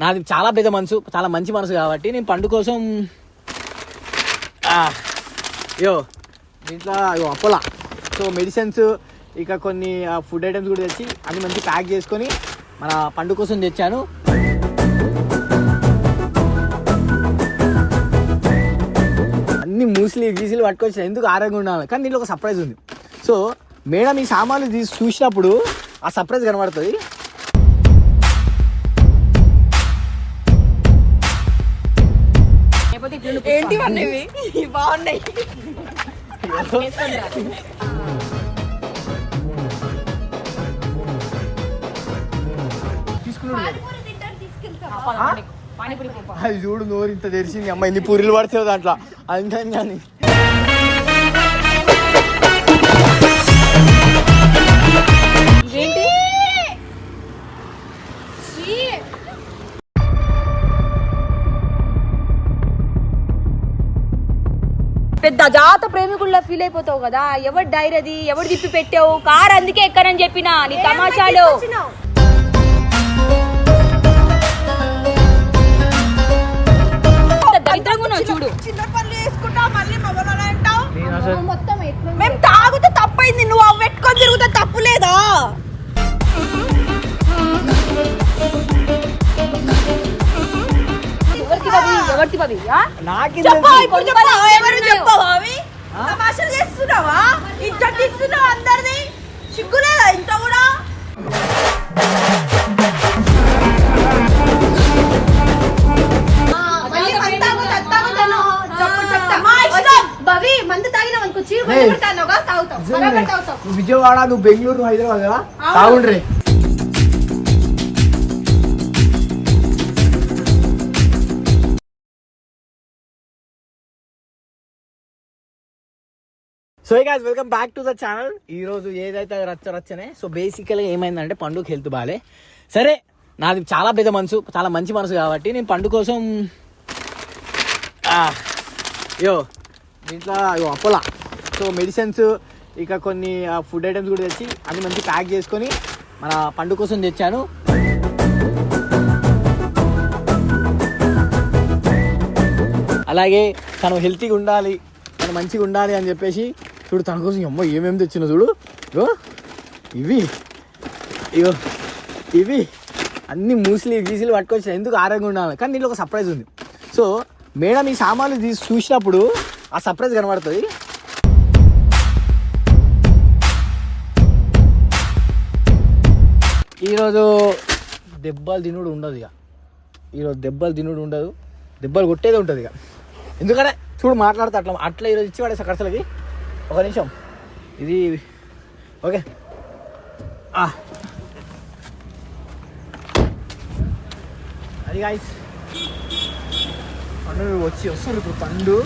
నాది చాలా పెద్ద మనసు చాలా మంచి మనసు కాబట్టి నేను పండు కోసం యో దీంట్లో ఇగో అపోలా సో మెడిసిన్స్ ఇక కొన్ని ఫుడ్ ఐటమ్స్ కూడా తెచ్చి అన్ని మంచి ప్యాక్ చేసుకొని మన పండు కోసం తెచ్చాను. అన్ని మూసిలి గీసిలు పట్టుకొచ్చిన ఎందుకు ఆరోగ్యంగా ఉండాలి? కానీ దీంట్లో ఒక సర్ప్రైజ్ ఉంది. సో మేడం ఈ సామాన్లు తీసి చూసినప్పుడు ఆ సర్ప్రైజ్ కనబడుతుంది. ఏంటి ఇవి బాగున్నాయి. అది చూడు నోరు ఇంత తెరిచింది. అమ్మ ఇన్ని పూరీలు పడుతుంది దాంట్లో. అందుకని కానీ. పెద్ద జాత ప్రేమికుల్లా ఫీల్ అయిపోతావు కదా? ఎవడు డైరీ అది? ఎవడు తిప్పి పెట్టావు? కార్ అందుకే ఎక్కనని చెప్పిన నీ తమాషాలు? ఇంత దరిద్రంగా ఉన్నావు చూడు. చిన్న పనులు మళ్ళీ అసలు మేము తాగుతూ పవి ఎవరికి పవి ఆ? నాకేం చెప్పవా తెలుసు? ఇప్పుడు చెప్పవా? ఎవరు చెప్పవా అవి తమాషలు చేస్తున్నావా? ఇజ్జత్ ఇస్తున్నావు అందరిది సిగ్గులేదా ఇంత కూడా? మా ఇష్టం. భవి మందు తాగినాం అనుకో చీరు ఏయ్. కొట్టుకుంటానుగా తాగుతాం బరాబర్ తాగుతాం నువ్వు విజయవాడ నువ్వు బెంగళూరు హైదరాబాద్ కదా? తాగుండ్రి. So guys welcome back to the channel ఈ రోజు ఏదైతే రచ్చ రచ్చనే సో బేసికల్గా ఏమైందంటే పండుగ హెల్త్ బాలే. సరే నాది చాలా పెద్ద మనసు చాలా మంచి మనసు కాబట్టి నేను పండు కోసం యో దీంట్లో అయ్యో అపోలా సో మెడిసిన్స్ ఇక కొన్ని ఫుడ్ ఐటమ్స్ కూడా తెచ్చి అన్ని మంచి ప్యాక్ చేసుకొని మన పండు కోసం తెచ్చాను. అలాగే తను హెల్తీగా ఉండాలి తను మంచిగా ఉండాలి అని చెప్పేసి చూడు తన కోసం అమ్మ ఏమేమి తెచ్చిన చూడు. ఇగో ఇవి. ఇగో ఇవి. అన్ని మూసిలి గీసిలు పట్టుకొచ్చిన. ఎందుకు ఆరోగ్యంగా ఉండాలి? కానీ దీంట్లో ఒక సర్ప్రైజ్ ఉంది. సో మేడం ఈ సామాన్లు తీసి చూసినప్పుడు ఆ సర్ప్రైజ్ కనబడుతుంది. ఈరోజు దెబ్బలు తినుడు ఉండదు ఇక. ఈరోజు దెబ్బలు తినుడు ఉండదు. దెబ్బలు కొట్టేది ఉంటుంది ఇక. ఎందుకంటే చూడు మాట్లాడితే అట్లా అట్లా ఈరోజు ఇచ్చి పడేసా ఖర్చులకి? ఒక నిమిషం. ఇది ఓకే. అది గాయస్ పండు వచ్చి వస్తారు ఇప్పుడు. పండు.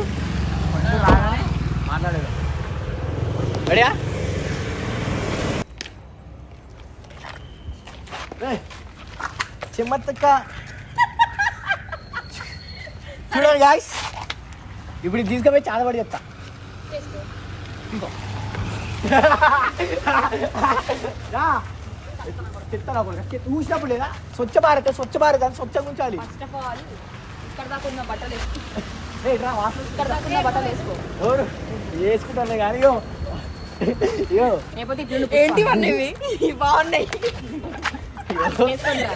పండు రాగానే మాట్లాడేది? రెడీయా? చెమ్మత్తక్క చూడండి గాయస్ ఇప్పుడు తీసుకపోయి చాలా పడి చెప్తా చెప్తాను చూసినప్పుడు లేదా స్వచ్ఛ భారత్ స్వచ్ఛ భారత్ అని స్వచ్ఛంగా ఉంచాలి ఫస్ట్ ఆఫ్ ఆల్ ఇక్కడ దాకా ఉన్న బట్టలు వేసుకో రేట్ రా వాసన ఇక్కడ దాకా ఉన్న బట్టలు వేసుకో ఎవరు వేసుకుంటాను కానీ ఏంటి బాగున్నాయి వేసుకొని రా.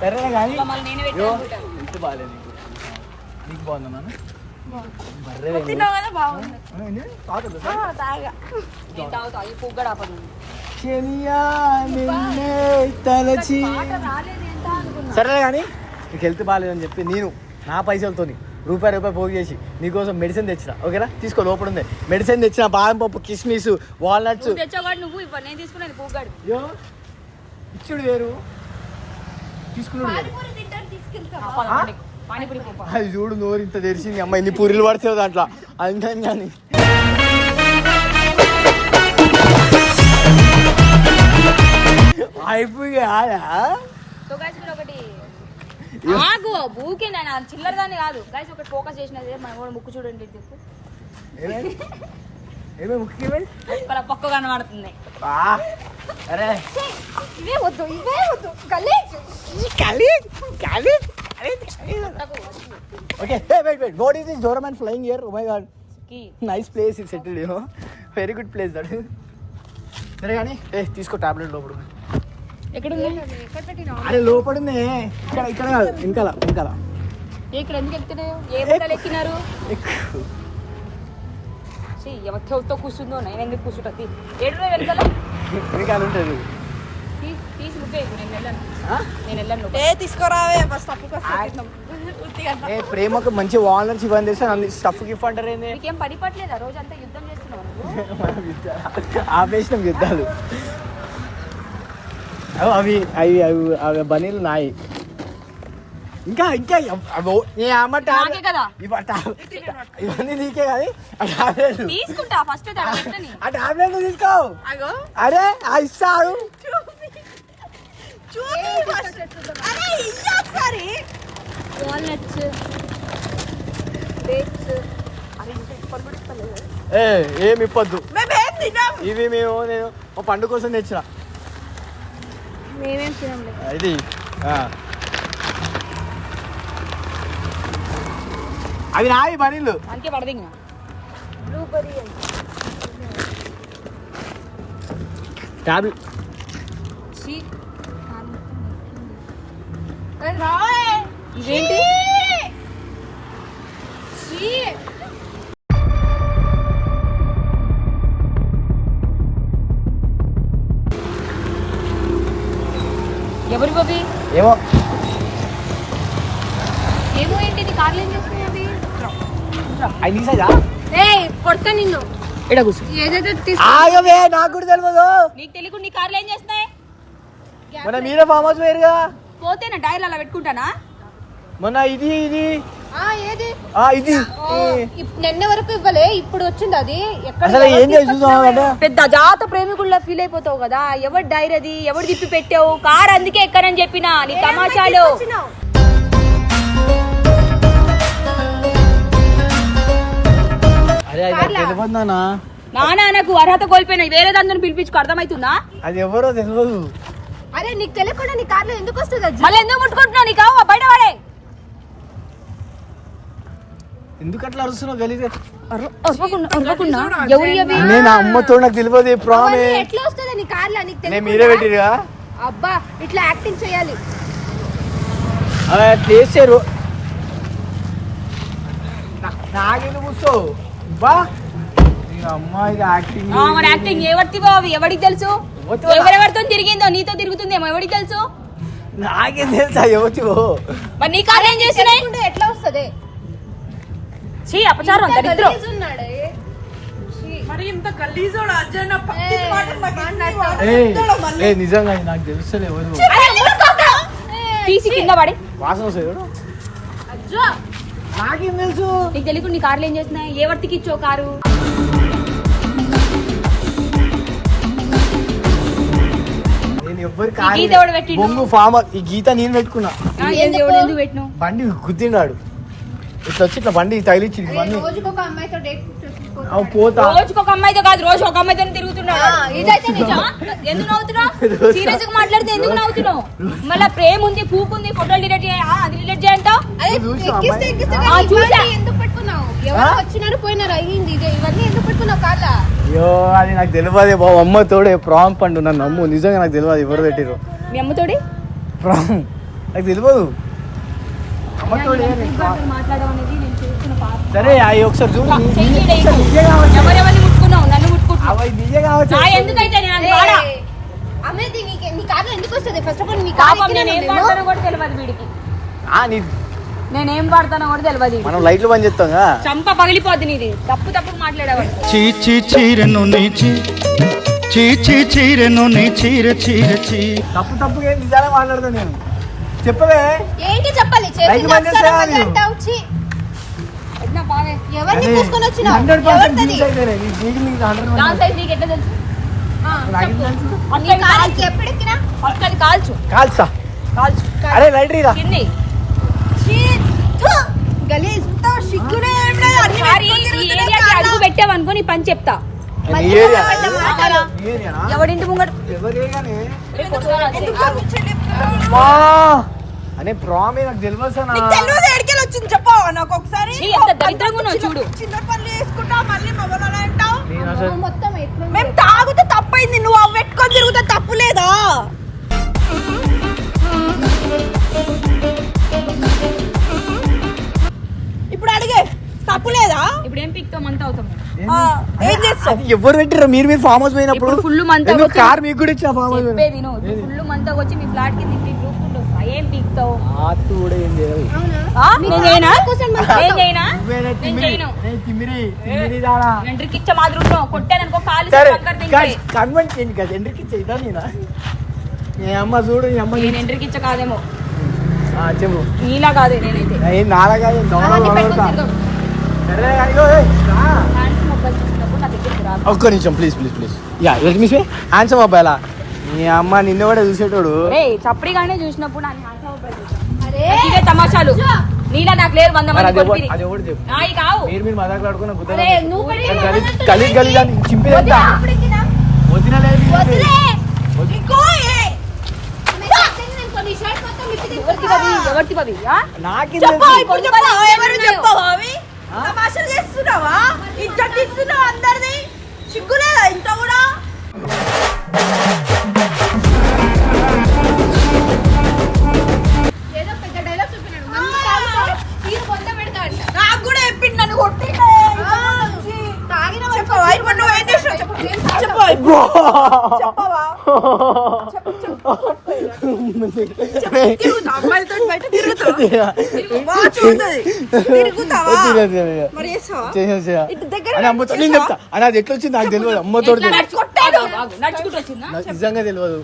సరేనా కానీ బాగాలేదు నీకు. నీకు బాగుందా నాన్న? సార్? కానీ నీకు హెల్త్ బాగాలేదని చెప్పి నేను నా పైసలతోని రూపాయి రూపాయి పోగు చేసి నీకోసం మెడిసిన్ తెచ్చిన. ఓకేనా? తీసుకో లోపల ఉంది. మెడిసిన్ తెచ్చిన బాదం పప్పు కిస్మిస్ వాల్నట్స్. నువ్వు తెచ్చావాడు నువ్వు ఇవ్వ. నేను తీసుకునేది పుగ్గాడు అయ్యో ఇచ్చుడు వేరు. తీసుకున్నాడు అది చూడు నోరు ఇంత తెరిచింది. అమ్మ ఇన్ని పూరీలు పడుతుంది దాంట్లో. అందుకని కానీ అయిపోయి ఆగు ఊకే నేను చిల్లర దాన్ని కాదు. గైస్ ఒకటి ఫోకస్ చేసినది మన కూడా ముక్కు చూడండి ఏమే? ఇక్కడ పక్క కనబడుతుంది. అరే. ఇవే వద్దు ఇవే వద్దు. గలీజ్. Okay wait wait what is this Doraemon flying here oh my god nice place you very good place that సరే కానీ ఏ తీసుకో టాబ్లెట్ లోపల. ఎక్కడ అరే లోపల ఉంది. ఇక్కడ ఇక్కడ కాదు వెనకాల వెనకాల. ఇక్కడ ఎందుకు ఏ ఎక్కినారు? ఎవరితో కూర్చుందో నేను ఎందుకు కూర్చుంటుంది ఏడు రోజు వెనకాల? వెనకాల ఉంటుంది తీ- తీసి ముప్పై నేను వెళ్ళను? నేను వెళ్ళను ఏ తీసుకురావే బస్ తప్పుకు ఉత్తిగా ఏ ప్రేమకు మంచి వాల్నట్స్ ఇవ్వని తెస్తే నన్ను స్టఫ్ గిఫ్ట్ అంటారు ఏంది? నీకేం పని పట్టలేదా? రోజంతా యుద్ధం చేస్తున్నావు ఆపేసినాం యుద్ధాలు. అవి అవి అవి అవి అవి బనీలు నాయి. ఇంకా ఇంకా ఏ? అమ్మ ఇవన్నీ నీకే కానీ ఆ టాబ్లెట్ తీసుకుంటా ఫస్ట్ ఆ టాబ్లెట్ తీసుకో. అగో. అరే ఆ ఇస్తాడు ఏ ఏమి ఇప్పొద్దు. మేమేం తినాం ఇవి మేము నేను పండు కోసం తెచ్చిన. మేమేం తినంలే ఇది అవి నాయి బనీలు అందుకే పడదింగా. బ్లూబెర్రీ టాబ్లెట్ ఇదేంటి? ఎవరి బాబీ ఏమో. ఏమో ఏంటి నీ కార్లు ఏం చేస్తున్నాయి అవి నీ సైజా ఏ కొడతా నిన్ను. ఎడ కూర్చో? ఏదైతే తీసు ఆగవే నాకు కూడా తెలియదు నీకు తెలియకుండా నీ కార్లు ఏం చేస్తున్నాయి? మొన్న మీరే ఫామ్ హౌస్ వేరుగా పోతే నా టైర్లు అలా పెట్టుకుంటానా? మొన్న ఇది ఇది. ఆ ఏది? ఆ ఇది. నిన్న వరకు ఇవ్వలే ఇప్పుడు వచ్చింది అది. ఎక్కడ అసలు ఏం చేసి చూసాం అంటే పెద్ద జాత ప్రేమికుల్లా ఫీల్ అయిపోతావు కదా. ఎవరు డైరీ అది? ఎవరు తిప్పి పెట్టావు? కార్ అందుకే ఎక్కనని చెప్పిన నీ తమాషాలు. తెలియదు నానా నాకు అర్హత కోల్పోయినా వేరే దాన్ని పిలిపించుకో అర్థమవుతుందా? అది ఎవరో తెలియదు అరే నీకు తెలియకుండా నీ కార్లో ఎందుకు వస్తుంది మళ్ళీ ఎందుకు ముట్టుకుంటున్నావు? నీకు అవ్వ బయట వాడే. ఎందుకు అట్లా అరుస్తున్నావు గలీజ్? ఎవరి అవి? నేను అమ్మతో నాకు తెలియదు ప్రామే ఎట్లా వస్తుంది నీ కార్లో? నీకు మీరే? పెట్టిరుగా అబ్బా ఇట్లా యాక్టింగ్ చేయాలి. అలా చేసారు. నాగేది కూర్చో. బా ఈ అమ్మాయి యాక్టింగ్ ఆ, మరి యాక్టింగ్ ఎవరిది బావి ఎవరికి తెలుసు? ఎవరెవరితో తిరిగిందో? నీతో తిరుగుతుందేమో? ఎవరికి తెలుసు? నాకేం తెలుసా ఎవరు మరి నీ కార్ ఏం చేస్తున్నాయి? తెలియకుండా ఎట్లా వస్తుంది? చీ అపచారం దరిద్రం. గలీజ్ ఉన్నాడే. మరి ఇంత గలీజోడు అజ్జన పట్టి ఏ, మాటలు నాకు ఎన్ని మాట్లాడతావు. వాడు? చెప్తాడో మళ్ళీ. ఏ నిజంగా నాకు తెలుస్తలే ఎవరు? తీసి కింద పడి. వాసన వస్తుంది అజ్జా. నాకేం తెలుసు? నీకు తెలియకుండా నీ కార్లు ఏం చేస్తున్నాయి? ఏ వర్తికి ఇచ్చో కారు? నేను ఎవ్వరి ఈ గీత ఎవడు పెట్టిండు? బొంగు ఈ గీత నేను పెట్టుకున్నా. ఆ, ఏంది, ఎవడు ఎందుకు పెట్టినావు? బండి గుద్దిండాడు. ఇట్లా వచ్చి ఇట్లా బండి తగిలిచ్చింది అరే, బండి రోజుకొక ఒక అమ్మాయితో డేట్ చేసుకో. అవి పోతా. రోజుకి ఒక అమ్మాయితో కాదు రోజు ఒక అమ్మాయితో తిరుగుతున్నాడు. ఆ, ఇదైతే నిజం. ఎందుకు నవ్వుతున్నావు? రోజు- సీరియస్గా మాట్లాడితే ఎందుకు నవ్వుతున్నావు? మళ్ళీ ప్రేమ ఉంది పూపు ఉంది ఫోటోలు అయ్యో అది నాకు తెలియదు. బాబు అమ్మ తోడే ప్రామ్ పండు నన్ను నమ్ము. నిజంగా నాకు తెలియదు ఎవరు పెట్టిరు మీ అమ్మతోడి ప్రామ్ నాకు తెలియదు. అమ్మ తోడే. నేను చేస్తున్న పాపం. సరే అవి ఒకసారి చూడు. నీ- చెయ్యి నీ- చేయకు. నీకే కావచ్చు. ఎవరెవరిని ముట్టుకున్నావు? నన్ను ముట్టుకుంటున్నావు. అవి నీకే కావచ్చు. ఆ, ఎందుకైతే నేను అది వాడా? అమ్మేది నీకు నీ కార్లో ఎందుకు వస్తుంది? ఫస్ట్ ఆఫ్ ఆల్ నీ కార్ కూడా తెలియదు వీడికి. ఆ, నీ నేను వాడతానో కూడా తెలియదు. మనం లైట్లు బంద్ చేస్తాం కదా. చంప పగిలిపోద్ది నీది. తప్పు తప్పు మాట్లాడేవాడు చీచి చీరెను నీ చీ. చీచి చీరెను నీ చీర చీర చీ. తప్పు తప్పుగా ఏం నిజాలే మాట్లాడతాను నేను. చెప్పవే. ఏంటి చెప్పాలి? రైతు చేసింది బంద్ చేసేయాలి. మళ్ళీ అంటావు ఛీ. ఎట్లా బావే? ఎవరిని తీసుకొని వచ్చినావు? హండ్రెడ్ పర్సెంట్ ఎవరిది? హండ్రెడ్ దాని సైజ్ నీకు ఎట్లా తెలుసు? ఆ, నాకు చెప్పు. పక్క నీ అది కార్ కాల్చు. ఎప్పుడు ఎక్కినా? పక్క అది కాల్చు. కాల్సా కాల్చు. అరే లైట్ రీరా కింది. అడుగు పెట్టావనుకో నీ పని చెప్తా? ఎవడింటి ముంగట! అనే ప్రామే నాకు తెలియదు వచ్చింది చెప్పవా నాకు ఒకసారి ఛీ, ఎంత దరిద్రంగా ఉన్నావు చూడు. చిన్న పనులు వేసుకుంటా మళ్ళీ అంటావు. మొత్తం ఇప్పుడు ఏం పిక్తాం అంతా అవుతాం ఆ, ఏం చేస్తావు? అది ఎవరు పెట్టారు మీరు మీరు ఫామ్ హౌస్ పోయినప్పుడు? ఇప్పుడు full మంతా ఎందుకు కార్ మీకు కూడా ఇచ్చిన ఫామ్ హౌస్ చెప్పేది నువ్వు ఫుల్ మంతా వచ్చి మీ ఫ్లాట్కి తిప్పి. ఏం పీక్తావు? ఆత్తు కూడా ఏం చేయదు ఆ? నేను చేయనా? నేను చేయనా? నువ్వేనే నేను తిమ్మిరి. చేయను. నేను తిమ్మిరి తిమ్మిరి దానా ఎండ్రికి ఇచ్చే మాదిరి ఉన్నావు కొట్టాననుకో కాలు సరే పక్కన తింటే కన్వెంట్ చేయండి కదా. నేను? అమ్మ చూడు అమ్మ నేను ఎండ్రికి ఇచ్చ కాదేమో. ఆ, చెప్పు. నీలా కాదే నేనైతే. ఏం నాలాగా ఏం దొంగ అవన్నీ దొంగ పెట్టుకొని కొడతా. తిరగకు. ఒక్క నిమిషం please please please ya let me say handsome అబ్బాయిలా? నీ అమ్మ నిన్ను కూడా చూసేటోడు. రే చప్పడిగానే చూసినప్పుడు ఇదే తమాషాలు. నీలా నాకు లేరు వంద మంది మీరు మీరు గుద్ద చింపేదంతా? నాకేం? తమాషాలు చేస్తున్నావా? ఇజ్జత్ ఇస్తున్నావు అందరిది సిగ్గులేదా ఇంత కూడా? చెప్పవా? చెప్పు. అది ఎట్లా వచ్చింది? నాకు తెలియదు. అమ్మతో నిజంగా తెలియదు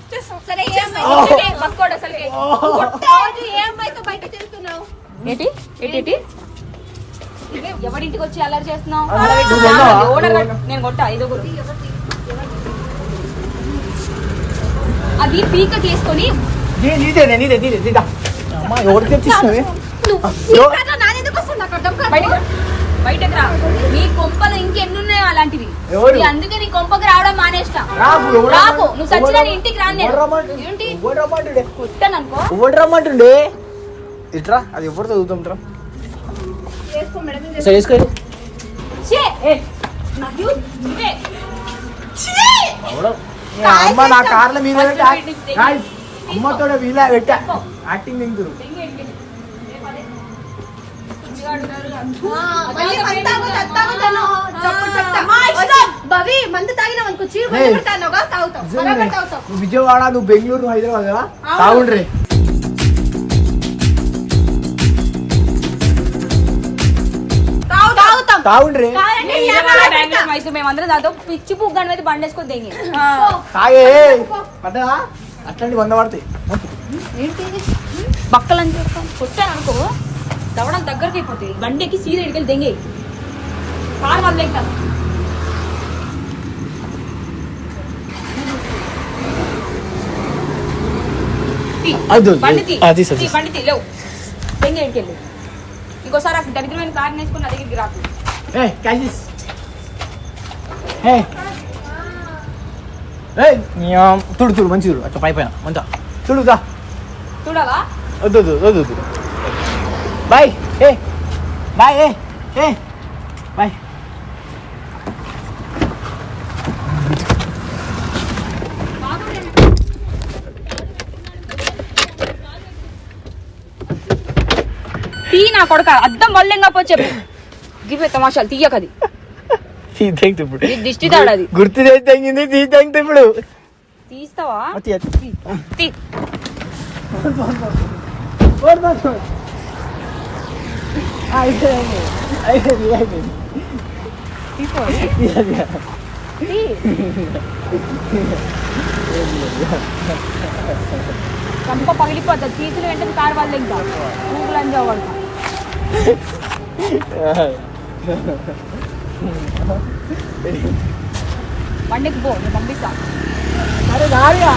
ఏంటి? ఏంటి ఎవరింటికి వచ్చి అల్లరి చేస్తున్నావు? నేను కొట్టా ఐదుగురు అది పీక తీసుకొని నీదే నీదే నీదా? అమ్మా ఎవరు కాదు. బయటకు రా. బయటకు రా. నీ కొంపలు ఇంకెన్ని ఉన్నాయి అలాంటివి అందుకే నీ కొంపకి రావడం మానేస్తా. రాకు, నువ్వు సచ్చిన ఇంటికి రాను. రమ్మంటుండే? ఇట్రా అది ఎవరు చదువుతాం సరే వేసుకో. అమ్మ నా కార్ల మీద పెట్టి. యాక్- గాయ్స్, అమ్మతో వీళ్ళ పెట్టా యాక్టింగ్ తింటురు విజయవాడ నువ్వు బెంగళూరు హైదరాబాద్ కదా? తాగుండ్రి. తాగుండ్రి. మేమందరం దాంతో పిచ్చి పుగ్గాని మీద బండేసుకొని దెంగి. తాగే. పడ్డా అట్లాంటి వంద పడతాయి. బక్కలని చెప్తాను కొట్టాను అనుకో దవడం దగ్గరికి అయిపోతాయి బండి ఎక్కి సీదా ఇడికెళ్ళి దెంగే కారు బండి తీ. అది బండి తీ, లేవు. దెంగే ఇడికెళ్ళి. ఇంకోసారి ఆ దరిద్రమైన కారు నేర్చుకుని నా దగ్గరికి రాకు. ఏ క్యాషిస్ ఏ తుడు తుడు మంచి తుడు అట్లా పై పైన మంచిగా తుడుదా చూడాలా? వద్దు వద్దు వద్దు వద్దు. బాయ్ ఏ బాయ్ ఏ ఏ బాయ్. తీ నా కొడక అద్దం వల్లంగా పో చెప్పు. గివే తమాషాలు తీయకది. తీద్దాం ఇప్పుడు. దిష్టి తాడది గుర్తు చేసి తగ్గింది తీద్దాం ఇప్పుడు. తీస్తావా? కంప పగిలిపోతుంది తీసిన వెంటనే కారు వాళ్ళు ఇంకా. అని చదవడం బండికి పో నేను పంపిస్తా అరే రారియా